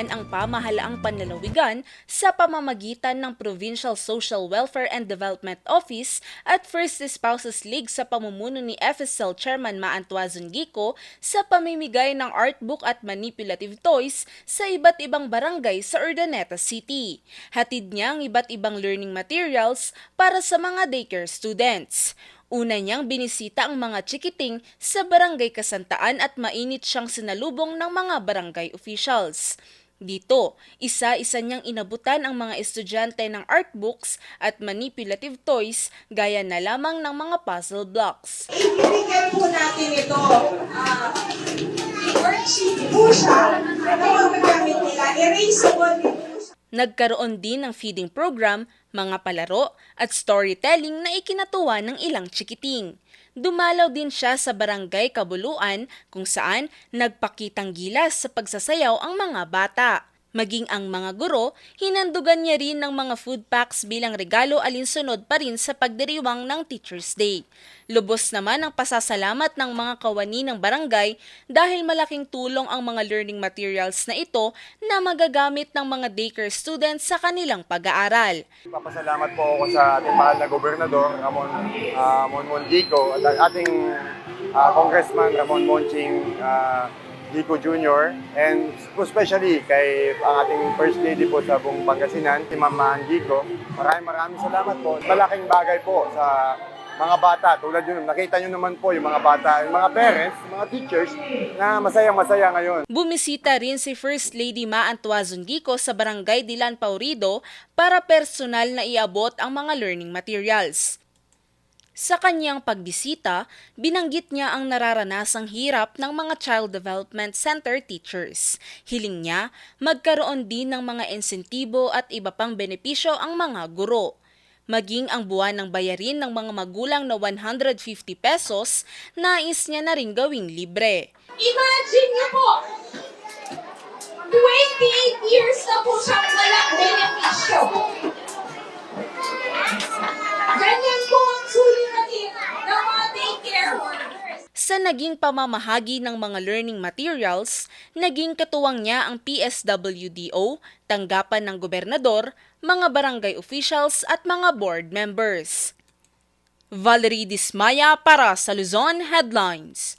naman ang pamahalaang panlalawigan sa pamamagitan ng Provincial Social Welfare and Development Office at First Spouses League sa pamumuno ni FSL Chairman Ma Antuazon Gico sa pamimigay ng artbook at manipulative toys sa iba't ibang barangay sa Urdaneta City. Hatid niya ang iba't ibang learning materials para sa mga daycare students. Una niyang binisita ang mga chikiting sa barangay Kasantaan at mainit siyang sinalubong ng mga barangay officials. Dito, isa-isa niyang inabutan ang mga estudyante ng art books at manipulative toys gaya na lamang ng mga puzzle blocks. Ibigyan po natin ito. Ah, worksheet po siya. Ang magamit nila? Erasable siya. Nagkaroon din ng feeding program, mga palaro at storytelling na ikinatuwa ng ilang chikiting. Dumalaw din siya sa barangay Kabuluan kung saan nagpakitang gilas sa pagsasayaw ang mga bata. Maging ang mga guro, hinandugan niya rin ng mga food packs bilang regalo alinsunod pa rin sa pagdiriwang ng Teacher's Day. Lubos naman ang pasasalamat ng mga kawani ng barangay dahil malaking tulong ang mga learning materials na ito na magagamit ng mga daycare students sa kanilang pag-aaral. Papasalamat po ako sa ating mahal na gobernador, Ramon uh, Monmon Dico, at ating ah, congressman Ramon Monching ah, Dico Jr. and especially kay ang ating first lady po sa buong Pangasinan, si Mama Ann Dico. Maraming maraming salamat po. Malaking bagay po sa mga bata. Tulad yun, nakita nyo naman po yung mga bata, yung mga parents, mga teachers na masayang-masaya ngayon. Bumisita rin si First Lady Ma Antuazon Gico sa Barangay Dilan Paurido para personal na iabot ang mga learning materials. Sa kanyang pagbisita, binanggit niya ang nararanasang hirap ng mga Child Development Center teachers. Hiling niya, magkaroon din ng mga insentibo at iba pang benepisyo ang mga guro. Maging ang buwan ng bayarin ng mga magulang na 150 pesos, nais niya na rin gawing libre. Imagine niyo po, 28 years na po siyang Suliranin ng mga daycare workers. Sa naging pamamahagi ng mga learning materials, naging katuwang niya ang PSWDO, tanggapan ng gobernador, mga barangay officials at mga board members. Valerie Dismaya para sa Luzon Headlines.